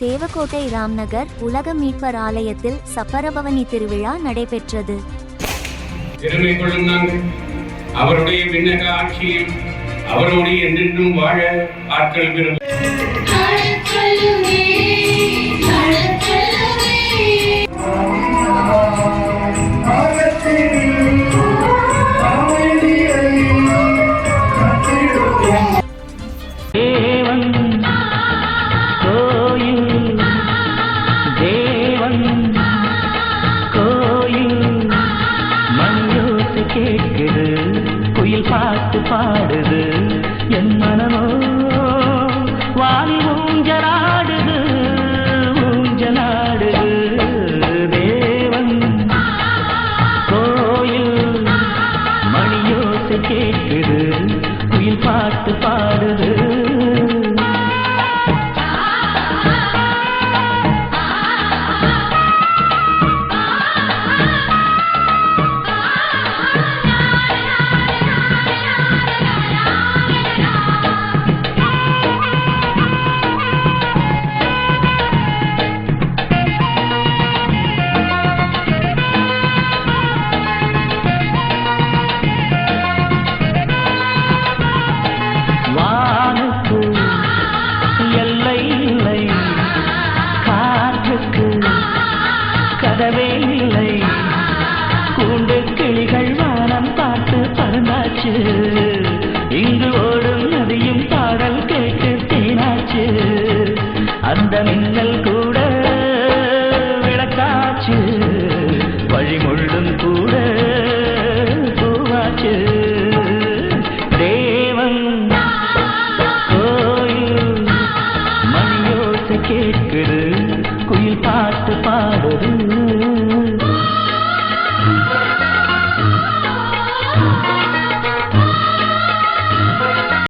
தேவக்கோட்டை ராம்நகர் உலக மீட்பர் ஆலயத்தில் சப்பரபவனி திருவிழா நடைபெற்றது. பெருமை அவருடைய விண்ணக ஆட்சியில் அவரோடு என்றென்றும் வாழ ஆட்கள் பெறும். அழச்சொல்லுமே கேட்குது குயில் பாட்டு பாடுது என் மனமோ வாலி ஊஞ்சலாடுது ஊஞ்சலாடுது. தேவன் கோயில் மணியோசை கேட்குது குயில் பாட்டு பாடுது. பறந்தாச்சு இங்கு ஓடும் நதியும் பாடல் கேட்டு தேனாச்சு அந்த மின்னல் கூட விளக்காச்சு. வழிமுள்ளும் கூட பூவாச்சு. தேவன் கோயில் மணியோசை கேட்குது. குயில் பாட்டு பாடுது.